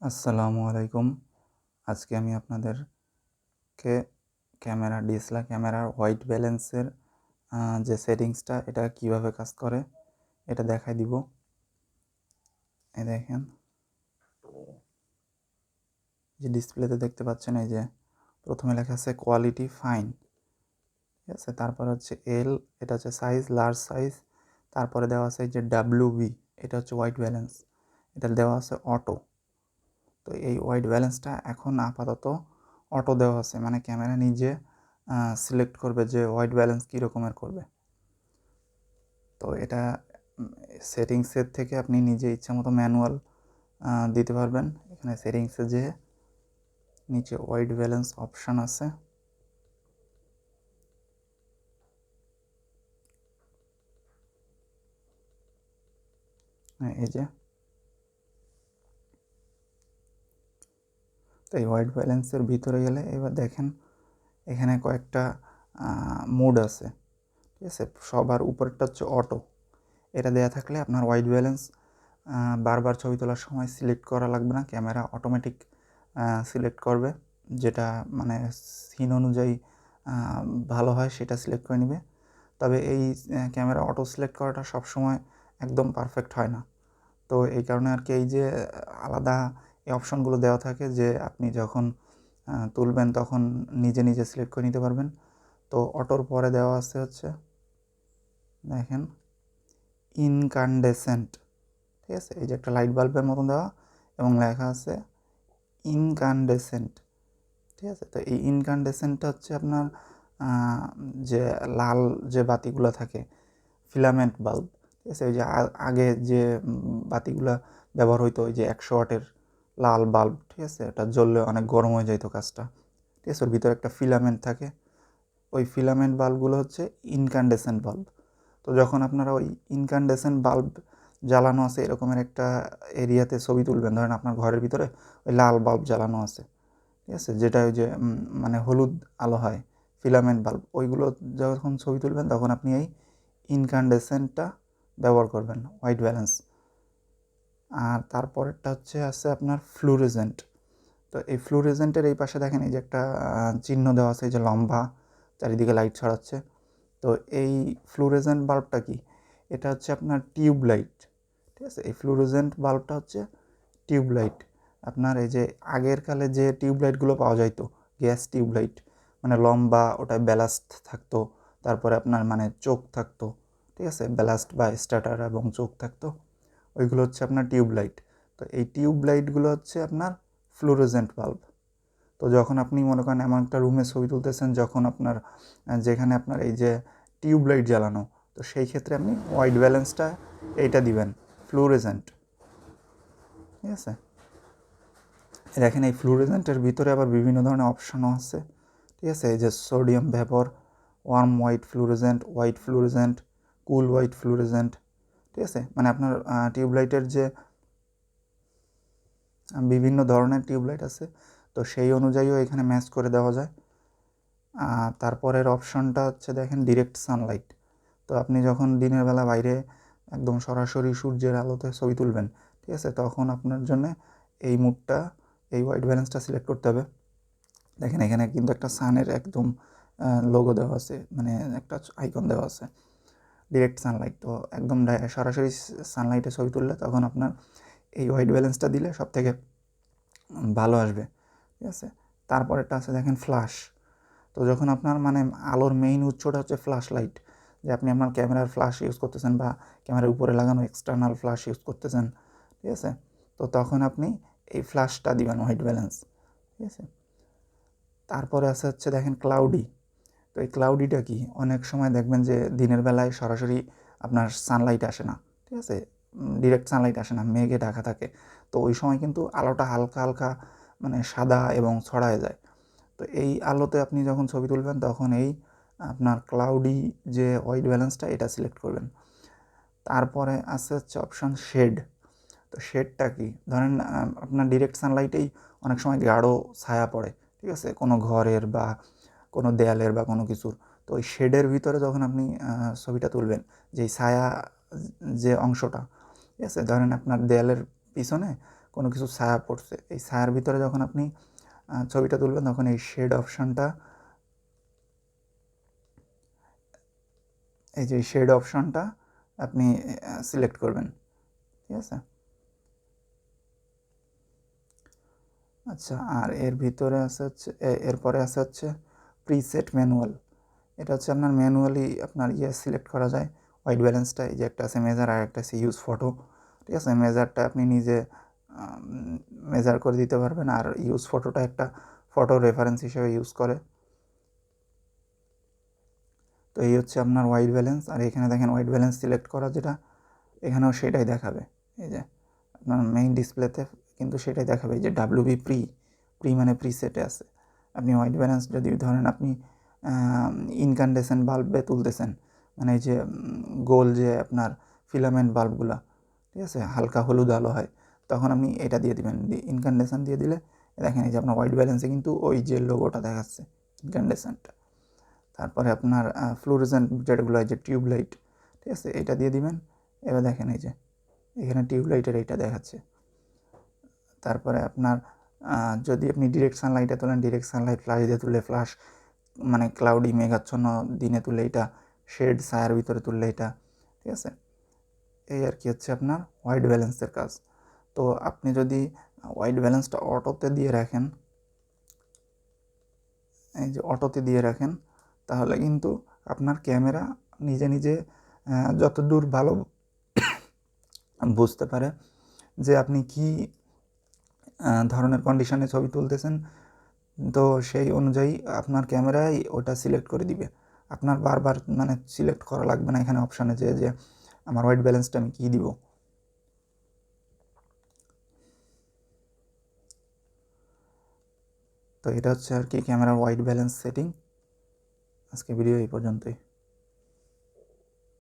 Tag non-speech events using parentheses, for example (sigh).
আসসালামু আলাইকুম। আজকে আমি আপনাদেরকে ক্যামেরা, ডিএসএলআর ক্যামেরার হোয়াইট ব্যালেন্সের যে সেটিংসটা, এটা কীভাবে কাজ করে, এটা দেখাই দিব। এই দেখেন। যে ডিসপ্লেতে দেখতে পাচ্ছেন, এই যে প্রথমে লেখা আছে কোয়ালিটি ফাইন। ঠিক আছে? তারপর হচ্ছে এল, এটা হচ্ছে সাইজ, লার্জ সাইজ। তারপরে দেওয়া আছে যে ডাব্লিউ বি, এটা হচ্ছে হোয়াইট ব্যালেন্স। এটা দেওয়া আছে অটো। তো এই হোয়াইট ব্যালেন্সটা এখন আপাতত অটো দেওয়া আছে। মানে ক্যামেরা নিজে সিলেক্ট করবে যে হোয়াইট ব্যালেন্স কী রকমের করবে। তো এটা সেটিংসের থেকে আপনি নিজে ইচ্ছা মতো ম্যানুয়াল দিতে পারবেন। এখানে সেটিংসে যে নিচে হোয়াইট ব্যালেন্স অপশান আছে। হ্যাঁ, এই যে এই হোয়াইট ব্যালেন্সের ভিতরে গেলে এবার দেখেন এখানে কয়েকটা মোড আছে। ঠিক আছে? সবার উপরেরটা হচ্ছে অটো। এটা দেয়া থাকলে আপনার হোয়াইট ব্যালেন্স বারবার ছবি তোলার সময় সিলেক্ট করা লাগবে না। ক্যামেরা অটোমেটিক সিলেক্ট করবে। যেটা মানে সিন অনুযায়ী ভালো হয় সেটা সিলেক্ট করে নেবে। তবে এই ক্যামেরা অটো সিলেক্ট করাটা সবসময় একদম পারফেক্ট হয় না। তো এই কারণে আর কি এই যে, আলাদা এই অপশনগুলো দেওয়া থাকে যে আপনি যখন তুলবেন তখন নিজে নিজে সিলেক্ট করে নিতে পারবেন। তো অটোর পরে দেওয়া আছে হচ্ছে, দেখেন ইনকান্ডেসেন্ট ঠিক আছে? এই যে একটা লাইট বাল্বের মতন দেওয়া এবং লেখা আছে ইনকান্ডেসেন্ট ঠিক আছে? তো এই ইনকান্ডেসেন্টটা হচ্ছে আপনার যে লাল যে বাতিগুলো থাকে ফিলামেন্ট বাল্ব ঠিক আছে? ওই যে আগে যে বাতিগুলো ব্যবহার হইতো, ওই যে একশো ওয়াটের লাল বাল্ব, ঠিক আছে? এটা জ্বললে অনেক গরম হয়ে যাইতো কাজটা। ঠিক আছে? ওর ভিতরে একটা ফিলামেন্ট থাকে। ওই ফিলামেন্ট বাল্বগুলো হচ্ছে ইনকান্ডেসেন্ট বাল্ব। তো যখন আপনারা ওই ইনকান্ডেসেন্ট বাল্ব জ্বালানো আছে, এরকমের একটা এরিয়াতে ছবি তুলবেন, ধরেন আপনার ঘরের ভিতরে ওই লাল বাল্ব জ্বালানো আছে। ঠিক আছে? যেটা ওই যে মানে হলুদ আলো হয়, ফিলামেন্ট বাল্ব, ওইগুলো যখন ছবি তুলবেন, তখন আপনি এই ইনকান্ডেসেন্টটা ব্যবহার করবেন, হোয়াইট ব্যালেন্স। আর তারপরেরটা হচ্ছে আছে আপনার ফ্লুরেজেন্ট তো এই ফ্লুরেজেন্টের এই পাশে দেখেন এই যে একটা চিহ্ন দেওয়া আছে, এই যে লম্বা, চারিদিকে লাইট ছড়াচ্ছে। তো এই ফ্লুরেজেন্ট বাল্বটা কি? এটা হচ্ছে আপনার টিউব লাইট ঠিক আছে? এই ফ্লুরেজেন্ট বাল্বটা হচ্ছে টিউব লাইট আপনার এই যে আগের কালে যে টিউব লাইটগুলো পাওয়া যাইতো গ্যাস টিউব লাইট মানে লম্বা ওটা ব্যালাস্ট থাকতো, তারপরে আপনার মানে চোখ থাকতো, ঠিক আছে? ব্যালাস্ট বা স্টার্টার এবং চোখ থাকতো। ওইগুলো হচ্ছে আপনার টিউব লাইট। তো এই টিউব লাইটগুলো হচ্ছে আপনার ফ্লোরোজেন্ট বাল্ব। তো যখন আপনি মনে করেন এমন একটা রুমে ছবি তুলতেছেন, যখন আপনার যেখানে আপনার এই যে টিউব লাইট জ্বালানো, তো সেই ক্ষেত্রে আপনি হোয়াইট ব্যালেন্সটা এইটা দিবেন ফ্লোরেজেন্ট ঠিক আছে? দেখেন এই ফ্লোরেজেন্টের ভিতরে আবার বিভিন্ন ধরনের অপশানও আছে। ঠিক আছে? এই যে sodium vapour warm white fluorescent white fluorescent cool white fluorescent ঠিক আছে? মানে আপনার টিউবলাইটের যে, বিভিন্ন ধরনের টিউবলাইট আছে, তো সেই অনুযায়ীও এখানে ম্যাচ করে দেওয়া যায়। তারপরের অপশনটা হচ্ছে দেখেন ডিরেক্ট সানলাইট তো আপনি যখন দিনের বেলা বাইরে একদম সরাসরি সূর্যের আলোতে ছবি তুলবেন, ঠিক আছে? তখন আপনার জন্য এই মুডটা এই হোয়াইট ব্যালেন্সটা সিলেক্ট করতে হবে। দেখেন এখানে কিন্তু একটা সানের একদম লোগো দেওয়া আছে মানে একটা আইকন দেওয়া আছে। ডিরেক্ট সানলাইট তো একদম সরাসরি সানলাইটে ছবি তুললে তখন আপনার এই হোয়াইট ব্যালেন্সটা দিলে সব থেকে ভালো আসবে, ঠিক আছে? তারপরেরটা আছে দেখেন ফ্ল্যাশ তো যখন আপনার মানে আলোর মেইন উৎসটা হচ্ছে ফ্ল্যাশ লাইট যে আপনি আপনার ক্যামেরার ফ্ল্যাশ ইউজ করতেছেন বা ক্যামেরার উপরে লাগানো এক্সটার্নাল ফ্ল্যাশ ইউজ করতেছেন, ঠিক আছে? তো তখন আপনি এই ফ্ল্যাশটা দিবেন হোয়াইট ব্যালেন্স ঠিক আছে? তারপরে আছে হচ্ছে দেখেন ক্লাউডি তো এই ক্লাউডিটা কি? অনেক সময় দেখবেন যে দিনের বেলায় সরাসরি আপনার সানলাইট আসে না, ঠিক আছে? ডিরেক্ট সানলাইট আসে না, মেঘে ঢাকা থাকে। তো ওই সময় কিন্তু আলোটা হালকা হালকা মানে সাদা এবং ছড়ায় যায়। তো এই আলোতে আপনি যখন ছবি তুলবেন, তখন এই আপনার ক্লাউডি যে হোয়াইট ব্যালেন্সটা এটা সিলেক্ট করবেন। তারপরে আছে হচ্ছে অপশান শেড তো শেডটা কি? ধরেন আপনার ডিরেক্ট সানলাইটেই অনেক সময় গাঢ় ছায়া পড়ে, ঠিক আছে? কোনো ঘরের বা কোনো দেয়ালের বা কোনো কিছুর। তো ওই শেডের ভিতরে যখন আপনি ছবিটা তুলবেন, যেই ছায়া যে অংশটা, ঠিক আছে? ধরেন আপনার দেয়ালের পিছনে কোনো কিছু ছায়া পড়ছে। এই ছায়ার ভিতরে যখন আপনি ছবিটা তুলবেন, তখন এই শেড অপশানটা, এই যে শেড অপশানটা আপনি সিলেক্ট করবেন। ঠিক আছে? আচ্ছা আর এর ভিতরে আছে হচ্ছে এরপরে আছে হচ্ছে প্রিসেট ম্যানুয়াল এটা হচ্ছে আপনার ম্যানুয়ালি আপনার ইয়ে সিলেক্ট করা যায়। হোয়াইট ব্যালেন্সটা এই যে একটা আছে মেজার আর একটা আছে ইউজ ফটো ঠিক আছে? মেজারটা আপনি নিজে মেজার করে দিতে পারবেন আর ইউজ ফটোটা একটা ফটো রেফারেন্স হিসেবে ইউজ করে। তো এই হচ্ছে আপনার হোয়াইট ব্যালেন্স আর এখানে দেখেন হোয়াইট ব্যালেন্স সিলেক্ট করা যেটা, এখানেও সেটাই দেখাবে। এই যে আপনার মেইন ডিসপ্লেতে কিন্তু সেটাই দেখাবে। যে ডাব্লিউবি প্রি প্রি মানে প্রি সেটে আছে। আপনি হোয়াইট ব্যালেন্স যদি ধরেন আপনি ইনকান্ডেসেন্ট বাল্বে তুলতেছেন মানে এই যে গোল যে আপনার ফিলামেন্ট বাল্বগুলা ঠিক আছে, হালকা হলুদ আলো হয়, তখন আপনি এটা দিয়ে দিবেন। ইনকান্ডেশন দিয়ে দিলে, দেখেন এই যে আপনার হোয়াইট ব্যালেন্সে কিন্তু ওই যে লোগোটা দেখাচ্ছে ইনকান্ডেশনটা তারপরে আপনার ফ্লোরেসেন্ট যেগুলো হয় যে টিউব লাইট ঠিক আছে, এটা দিয়ে দিবেন। এবার দেখেন এই যে, এখানে টিউব লাইটের এইটা দেখাচ্ছে। তারপরে আপনার যদি আপনি ডিরেক্ট সানলাইটে তোলেন ডিরেক্ট সানলাইট ফ্লাশ দিয়ে তুললে ফ্লাশ মানে ক্লাউডি মেঘাচ্ছন্ন দিনে তুললে এটা শেড ছায়ার ভিতরে তুললে এটা, ঠিক আছে? এই আর কি হচ্ছে আপনার হোয়াইট ব্যালেন্সের কাজ। তো আপনি যদি হোয়াইট ব্যালেন্সটা অটোতে দিয়ে রাখেন, এই যে অটোতে দিয়ে রাখেন, তাহলে কিন্তু আপনার ক্যামেরা নিজে নিজে যতদূর ভালো, (coughs) বুঝতে পারে যে আপনি কি ধরনের কন্ডিশনে ছবি তুলতেছেন, তো সেই অনুযায়ী আপনার ক্যামেরায় ওটা সিলেক্ট করে দিবে। আপনার বারবার মানে সিলেক্ট করা লাগবে না এখানে অপশানে যে যে আমার হোয়াইট ব্যালেন্সটা আমি কী দিব? তো এটা হচ্ছে আর কি, ক্যামেরার হোয়াইট ব্যালেন্স সেটিং আজকে ভিডিও এই পর্যন্তই।